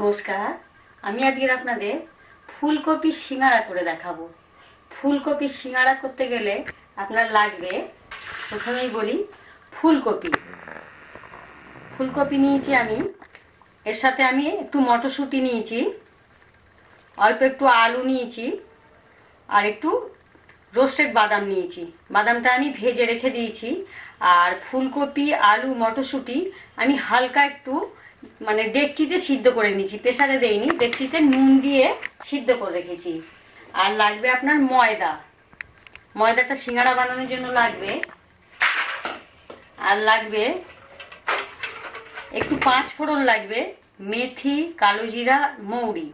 নমস্কার, আমি আজকের আপনাদের ফুলকপির সিঙ্গাড়া করে দেখাবো। ফুলকপির সিঙ্গাড়া করতে গেলে আপনার লাগবে, প্রথমেই বলি, ফুলকপি। ফুলকপি নিয়েছি আমি, এর সাথে আমি একটু মটরশুঁটি নিয়েছি, অল্প একটু আলু নিয়েছি, আর একটু রোস্টেড বাদাম নিয়েছি। বাদামটা আমি ভেজে রেখে দিয়েছি, আর ফুলকপি, আলু, মটরশুঁটি আমি হালকা একটু মানে ডেকচিতে সিদ্ধ করে নিয়েছি, প্রেসারে দেইনি ডেকচিতে নুন দিয়ে সিদ্ধ করে রেখেছি। আর লাগবে আপনার ময়দা। ময়দাটা সিঙ্গাড়া বানানোর জন্য লাগবে। আর লাগবে একটু পাঁচ ফোড়ন লাগবে মেথি, কালো জিরা, মৌরি।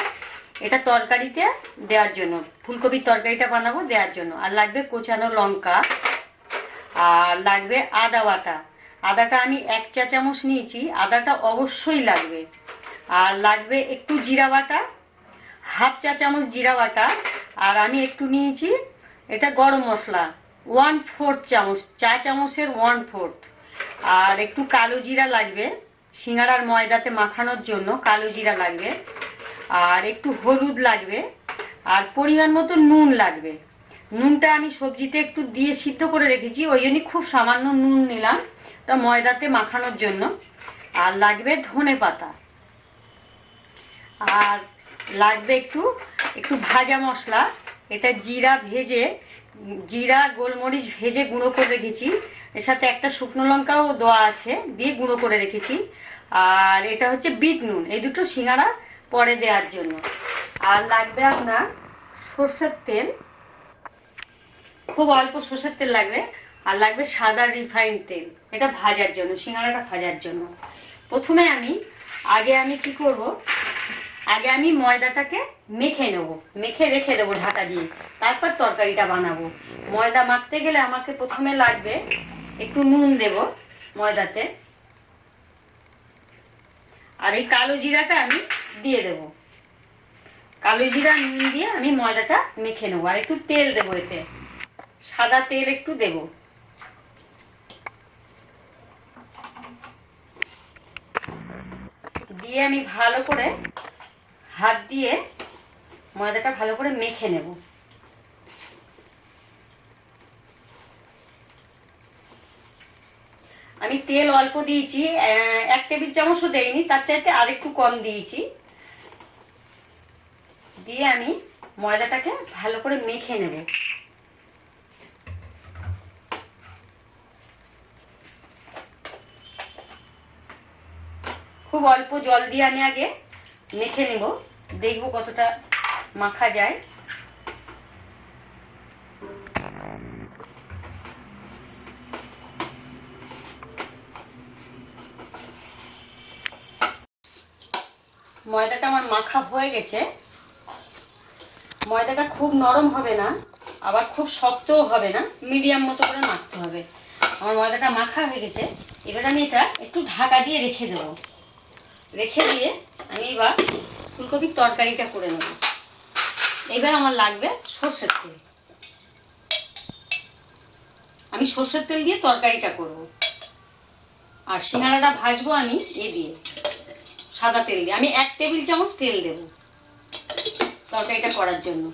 এটা তরকারিতে দেওয়ার জন্য, ফুলকপির তরকারিটা বানাবো দেওয়ার জন্য। আর লাগবে কোচানো লঙ্কা। আর লাগবে আদা বাটা। আদাটা আমি এক চা চামচ নিয়েছি, আদাটা অবশ্যই লাগবে। আর লাগবে একটু জিরা বাটা, হাফ চা চামচ জিরা বাটা, আর আমি একটু নিয়েছি এটা গরম মশলা ওয়ান ফোর্থ চামচ, চা চামচের ওয়ান ফোর্থ আর একটু কালো জিরা লাগবে সিঙ্গাড়ার ময়দাতে মাখানোর জন্য কালো জিরা লাগবে। আর একটু হলুদ লাগবে, আর পরিমাণ মতো নুন লাগবে। নুনটা আমি সবজিতে একটু দিয়ে সিদ্ধ করে রেখেছি, ওই জন্য খুব সামান্য নুন নিলাম। তা ময়দাতে মাখানোর জন্য। আর লাগবে ধনে পাতা। আর লাগবে একটু একটু ভাজা মশলা। এটা জিরা ভেজে, জিরা, গোলমরিচ ভেজে গুঁড়ো করে রেখেছি। এর সাথে একটা শুকনো লঙ্কাও দেওয়া আছে, দিয়ে গুঁড়ো করে রেখেছি। আর এটা হচ্ছে বিট নুন, এই দুটো সিঙ্গাড়া পরে দেওয়ার জন্য। আর লাগবে আপনার সর্ষের তেল। খুব অল্প সর্ষের তেল লাগবে। আর লাগবে সাদা রিফাইন তেল। এটা ভাজার জন্য সিঙ্গাড়াটা ভাজার জন্য। প্রথমে আমি, আগে আমি কি করব? আগে আমি ময়দাটাকে মেখে নেব। মেখে রেখে দেবো ঢাকা দিয়ে। তারপর তরকারিটা বানাবো। ময়দা মাখতে গেলে আমাকে প্রথমে লাগবে, একটু নুন দেব ময়দাতে। আর এই কালো জিরাটা আমি দিয়ে দেব। কালো জিরা, নুন দিয়ে আমি ময়দাটা মেখে নেব। আর একটু তেল দেবো এতে। সাদা তেল একটু দেব। দিয়ে আমি ভালো করে হাত দিয়ে ময়দাটা ভালো করে মেখে নেব। আমি তেল অল্প দিয়েছি এক টেবিল চামচও দেইনি, তার চাইতে আর একটু কম দিয়েছি। দিয়ে আমি ময়দাটাকে ভালো করে মেখে নেব। খুব অল্প জল দিয়ে আমি আগে মেখে নেব। দেখব কতটা মাখা যায়। ময়দাটা আমার মাখা হয়ে গেছে। ময়দাটা খুব নরম হবে না, আবার খুব শক্তও হবে না, মিডিয়াম মতো করে মাখতে হবে। আমার ময়দাটা মাখা হয়ে গেছে। এবার আমি এটা একটু ঢাকা দিয়ে রেখে দেবো। রেখে দিয়ে আমি এবার ফুলকপির তরকারিটা করে নেব। এবার আমার লাগবে সর্ষের তেল। আমি সর্ষের তেল দিয়ে তরকারিটা করব। আর সিঙ্গাড়াটা ভাজবো আমি এ দিয়ে, সাদা তেল দিয়ে। আমি এক টেবিল চামচ তেল দেব তরকারিটা করার জন্য।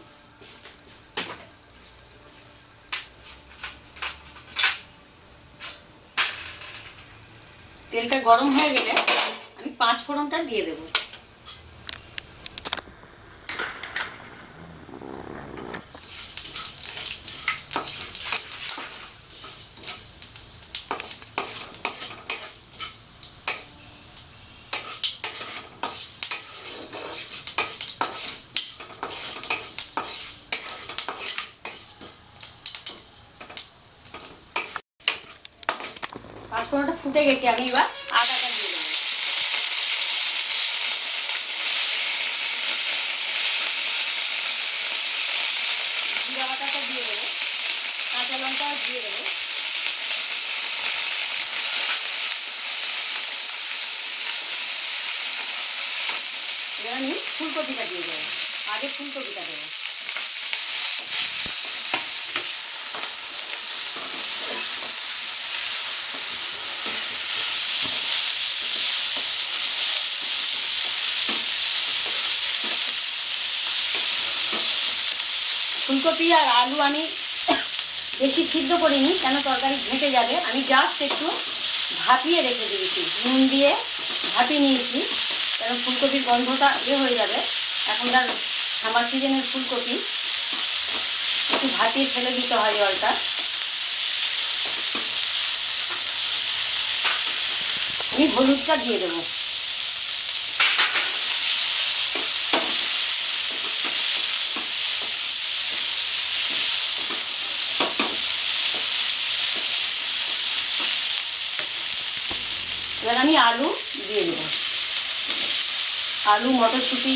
তেলটা গরম হয়ে গেলে আমি পাঁচ ফোড়নটা দিয়ে দেবো। পাঁচ ফোড়নটা ফুটে গেছে আমি এবার ফুলকপিটা দিয়ে দেবো। আগে ফুলকপিটা দেবো। ফুলকপি আর আলু আমি বেশি সিদ্ধ করিনি, কেন তরকারি ঘেঁটে যাবে। আমি জাস্ট একটু ভাপিয়ে রেখে দিয়েছি, নুন দিয়ে ভাপিয়ে নিয়েছি। কারণ ফুলকপির গন্ধটা এ হয়ে যাবে। এখনকার সামার সিজনের ফুলকপি। একটু ভাপিয়ে ফেলে দিতে হয় জলটা। আমি হলুদটা দিয়ে দেবো। এবার আমি আলু দিয়ে দেবো। আলু, মটরশুঁটি,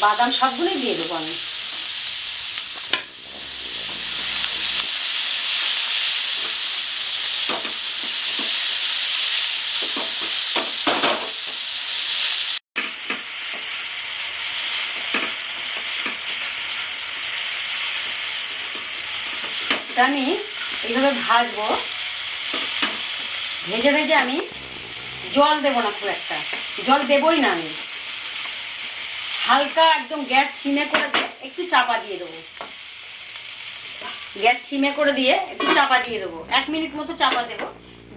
বাদাম সবগুলোই দিয়ে দেবো আমি। এটা আমি এইভাবে ভাজবো। ভেজে ভেজে আমি জল দেবো না খুব একটা। জল দেবই না আমি। হালকা একদম গ্যাস সিমে করে একটু চাপা দিয়ে দেবো। গ্যাস সিমে করে দিয়ে একটু চাপা দিয়ে দেবো। এক মিনিট মতো চাপা দেবো।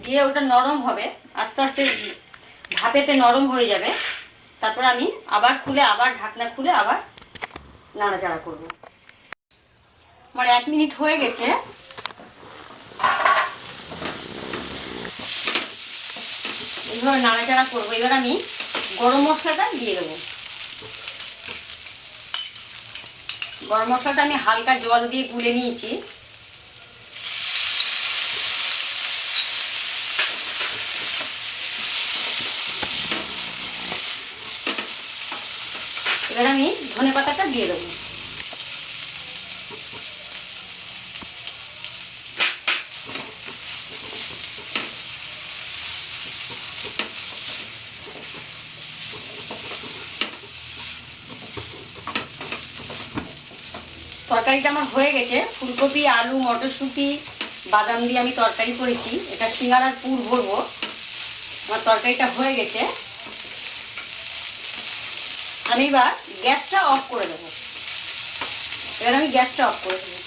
দিয়ে ওটা নরম হবে। আস্তে আস্তে ভাপেতে নরম হয়ে যাবে। তারপর আমি আবার খুলে, আবার ঢাকনা খুলে আবার নাড়াচাড়া করব। আমার এক মিনিট হয়ে গেছে। এইভাবে নাড়াচাড়া করব। এবার আমি গরম মশলাটা দিয়ে দেবো। গরম মশলাটা আমি হালকা জল দিয়ে গুলে নিয়েছি। এবার আমি ধনে পাতাটা দিয়ে দেবো। তরকারিটা আমার হয়ে গেছে। ফুলকপি, আলু, মটরশুঁটি, বাদাম দিয়ে আমি তরকারি করেছি। এটা সিঙ্গারার পুর ভরবো। আমার তরকারিটা হয়ে গেছে। আমি এবার গ্যাসটা অফ করে দেবো। এবার আমি গ্যাসটা অফ করে দেবো।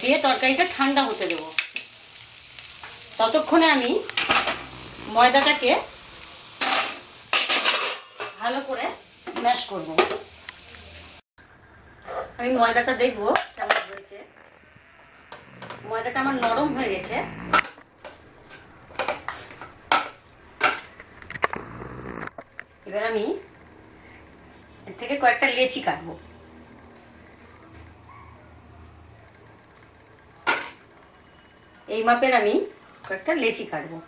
দিয়ে তরকারিটা ঠান্ডা হতে দেবো। ততক্ষণে আমি ময়দাটাকে ভালো করে ম্যাশ করব। আমি ময়দাটা দেখব কেমন হয়েছে। ময়দাটা আমার নরম হয়ে গেছে। এবার আমি এর থেকে কয়েকটা লেচি কাটবো। এই মাপের আমি কয়েকটা লেচি কাটবো।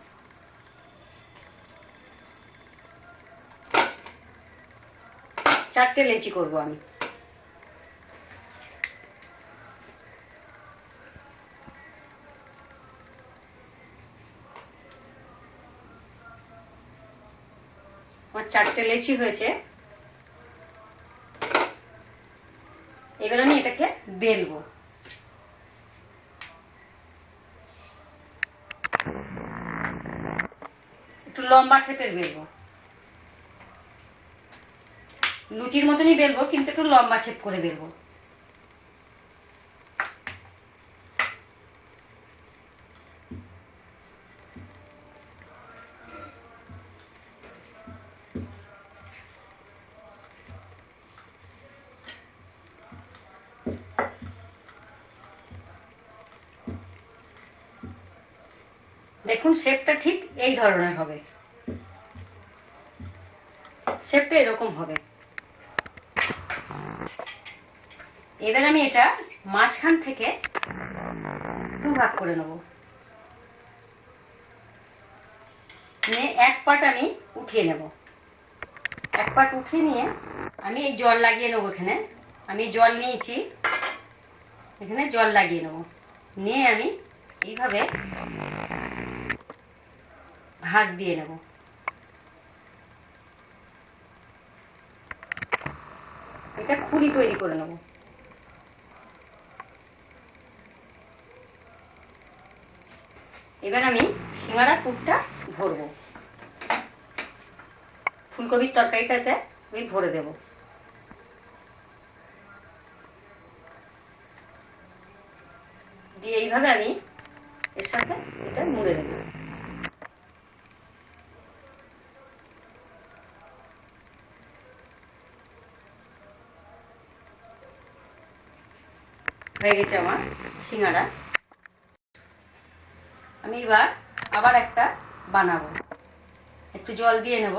চারটে লেচি করব আমি। চারটে লেচি হয়েছে। এবার আমি এটাকে বেলবো। একটু লম্বা শেপের বেলবো। লুচির মতনই বেলবো, কিন্তু একটু লম্বা শেপ করে বেলবো। দেখুন শেপটা ঠিক এই ধরনের হবে। শেপটা এরকম হবে। এবার আমি এটা মাঝখান থেকে দু ভাগ করে নেব। নিয়ে এক পাট আমি উঠিয়ে নেব। এক পাট উঠিয়ে নিয়ে আমি এই জল লাগিয়ে নেব এখানে। আমি জল নিয়েছি। এখানে জল লাগিয়ে নেব। নিয়ে আমি এইভাবে ভাঁজ দিয়ে নেব। এটা খুলি তৈরি করে নেব। এবার আমি সিঙ্গাড়ার পুরটা ভরবো। ফুলকপির তরকারিটাতে আমি ভরে দেব। দিয়ে এইভাবে আমি এর সাথে এটা মুড়ে দেবো। হয়ে গেছে আমার সিঙ্গারা। আমি এবার আবার একটা বানাবো। একটু জল দিয়ে নেব।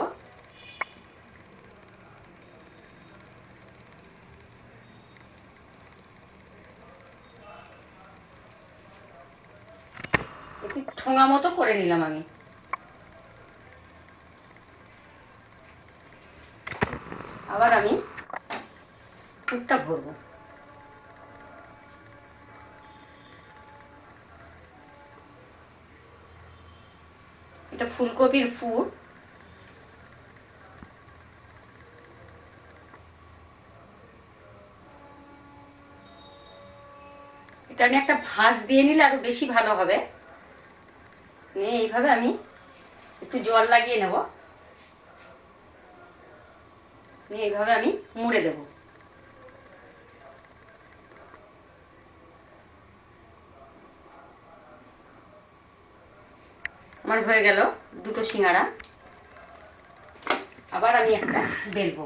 একটু ঠোঙা মতো করে নিলাম আমি। আবার আমি ফুলকপির ফুল। এটা আমি একটা ভাঁজ দিয়ে নিলে আরও বেশি ভালো হবে। নিয়ে এইভাবে আমি একটু জল লাগিয়ে নেব। নিয়ে এইভাবে আমি মুড়ে দেব। আমার হয়ে গেল দুটো সিঙ্গারা। আবার আমি একটা বেলবো।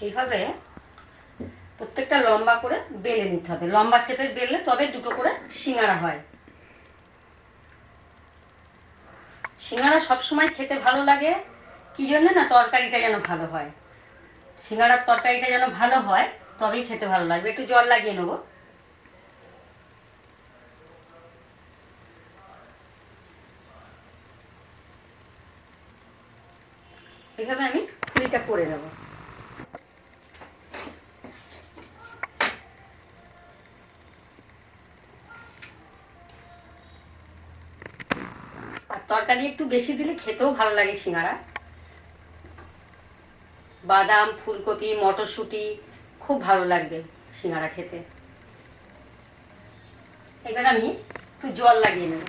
এইভাবে প্রত্যেকটা লম্বা করে বেলে নিতে হবে। লম্বা শেপের বেললে তবে দুটো করে সিঙ্গারা হয়। সিঙ্গারা সবসময় খেতে ভালো লাগে। কি জন্য না তরকারিটা যেন ভালো হয়। সিঙ্গারার তরকারিটা যেন ভালো হয়, তবেই খেতে ভালো লাগবে। একটু জল লাগিয়ে নেব। এইভাবে আমি ফুলিটা করে নেব। তরকারি একটু বেশি দিলে খেতেও ভালো লাগে সিঙ্গারা। বাদাম, ফুলকপি, মটরশুঁটি, খুব ভালো লাগবে সিঙ্গারা খেতে। এবার আমি একটু জল লাগিয়ে নেব।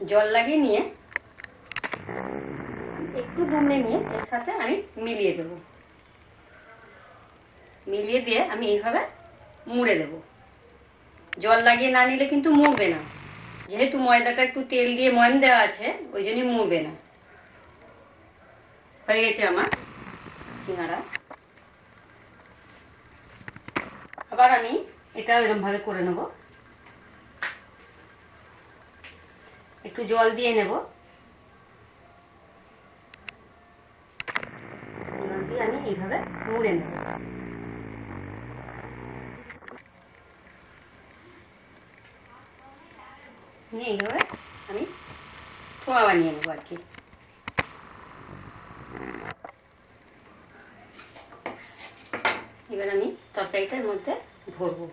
জল লাগিয়ে নিয়ে একটু দুমড়ে নিয়ে এর সাথে আমি মিলিয়ে দেবো। মিলিয়ে দিয়ে আমি এইভাবে মুড়ে দেব। জল লাগিয়ে না নিলে কিন্তু মুড়বে না। যেহেতু ময়দাটা একটু তেল দিয়ে ময়ন দেওয়া আছে, ওই জন্যই মুড়বে না। হয়ে গেছে আমার সিঙ্গারা আবার আমি এটা এরকম ভাবে করে নেব। একটু জল দিয়ে নেব জল দিয়ে আমি এইভাবে মুড়ে নেব নিয়ে এইভাবে আমি ঠোঙা বানিয়ে নেব আর কি। এবার আমি তরকারিটার মধ্যে ভরবো।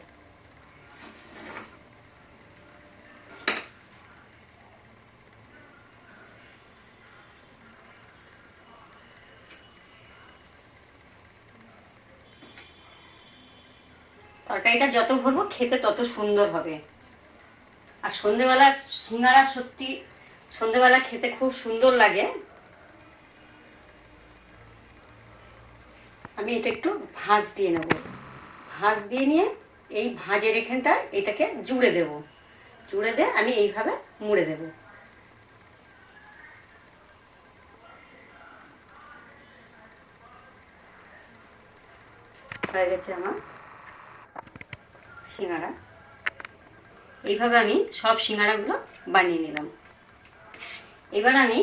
তরকারিটা যত ভরবো, খেতে তত সুন্দর হবে। সন্ধেবেলা সিঙ্গারা সত্যি সন্ধেবেলা খেতে খুব সুন্দর লাগে। আমি এটা একটু ভাঁজ দিয়ে নেব। ভাঁজ দিয়ে নিয়ে এই ভাঁজের এখানটা এটাকে জুড়ে দেব। জুড়ে দিয়ে আমি এইভাবে মুড়ে দেব। হয়ে গেছে আমার সিঙ্গারা। এইভাবে আমি সব সিঙ্গারাগুলো বানিয়ে নিলাম। এবার আমি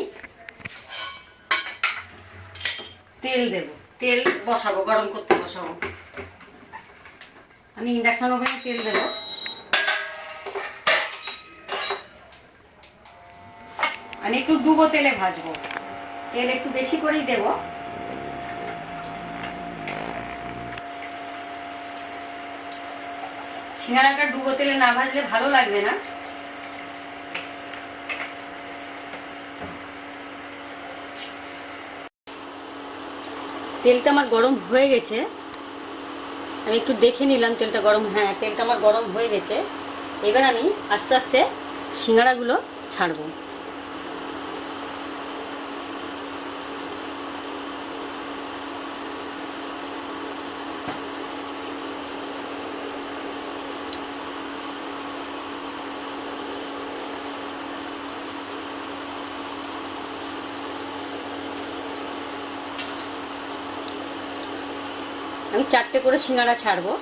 তেল দেব। তেল বসাবো, গরম করতে বসাবো। আমি ইন্ডাকশন ওভেনে তেল দেব। আমি একটু ডুবো তেলে ভাজবো। তেল একটু বেশি করেই দেব। সিঙ্গারাটা ডুবো তেলে না ভাজলে ভালো লাগবে না। তেলটা আমার গরম হয়ে গেছে। আমি একটু দেখে নিলাম তেলটা গরম হ্যাঁ তেলটা আমার গরম হয়ে গেছে। এবার আমি আস্তে আস্তে সিঙ্গারাগুলো ছাড়বো। আমি চারটে করে সিঙ্গারা ছাড়বো।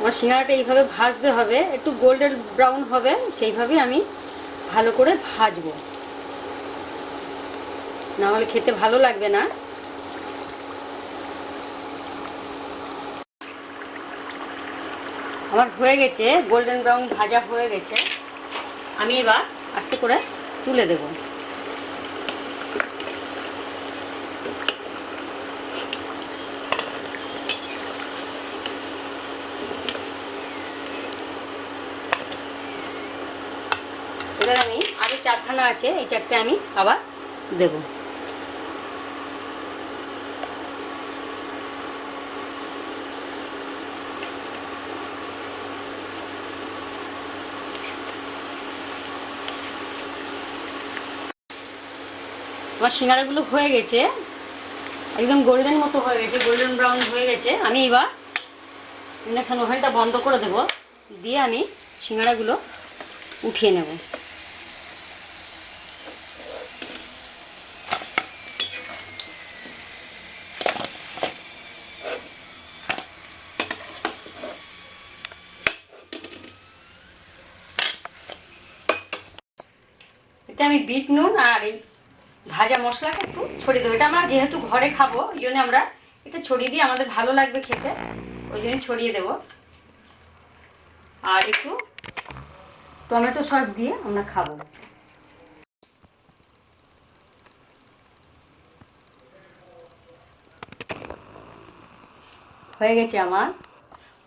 আমার সিঙ্গারাটা এইভাবে ভাজতে হবে, একটু গোল্ডেন ব্রাউন হবে সেইভাবে আমি ভালো করে ভাজবো। না হলে খেতে ভালো লাগবে না। আমার হয়ে গেছে গোল্ডেন ব্রাউন ভাজা হয়ে গেছে। আমি এবার আস্তে করে তুলে দেব। এবার আমি আরও চারখানা আছে, এই চারটে আমি আবার দেবো। আমার সিঙ্গারাগুলো হয়ে গেছে। একদম গোল্ডেন মতো হয়ে গেছে গোল্ডেন ব্রাউন হয়ে গেছে। আমি এবার ইন্ডাকশন ওভেনটা বন্ধ করে দেব। দিয়ে আমি সিঙ্গারাগুলো উঠিয়ে নেব। আমি বিট নুন আর এই ভাজা মশলাটা একটু ছড়িয়ে দেবো। এটা আমরা যেহেতু ঘরে খাব ওই জন্য আমরা এটা ছড়িয়ে দিয়ে আমাদের ভালো লাগবে খেতে, ওই জন্য ছড়িয়ে দেব। আর একটু টমেটো সস দিয়ে আমরা খাব। হয়ে গেছে আমার।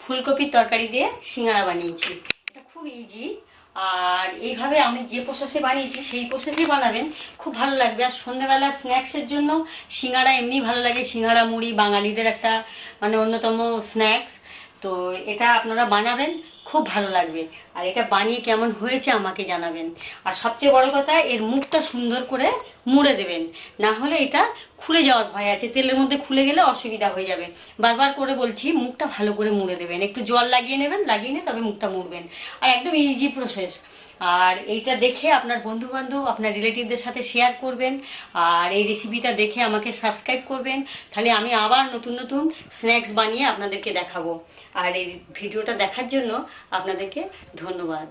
ফুলকপির তরকারি দিয়ে সিঙ্গারা বানিয়েছি। এটা খুব ইজি আর এইভাবে আমি যে প্রসেসে বানিয়েছি, সেই প্রসেসেই বানাবেন। খুব ভালো লাগবে। আর সন্ধ্যেবেলা স্ন্যাক্সের জন্য সিঙ্গারা এমনি ভালো লাগে। সিঙ্গারা মুড়ি, বাঙালিদের একটা মানে অন্যতম স্ন্যাক্স তো এটা আপনারা বানাবেন, খুব ভালো লাগবে। আর এটা বানিয়ে কেমন হয়েছে আমাকে জানাবেন। আর সবচেয়ে বড় কথা, এর মুখটা সুন্দর করে মুড়ে দেবেন। না হলে এটা খুলে যাওয়ার ভয় আছে। তেলের মধ্যে খুলে গেলে অসুবিধা হয়ে যাবে। বারবার করে বলছি, মুখটা ভালো করে মুড়ে দেবেন। একটু জল লাগিয়ে নেবেন, লাগিয়ে নিয়ে তবে মুখটা মুড়বেন। আর একদম ইজি প্রসেস আর এইটা দেখে আপনার বন্ধু বান্ধব আপনার রিলেটিভদের সাথে শেয়ার করবেন। আর এই রেসিপিটা দেখে আমাকে সাবস্ক্রাইব করবেন। তাহলে আমি আবার নতুন নতুন স্ন্যাক্স বানিয়ে আপনাদেরকে দেখাবো। আর এই ভিডিওটা দেখার জন্য আপনাদেরকে ধন্যবাদ।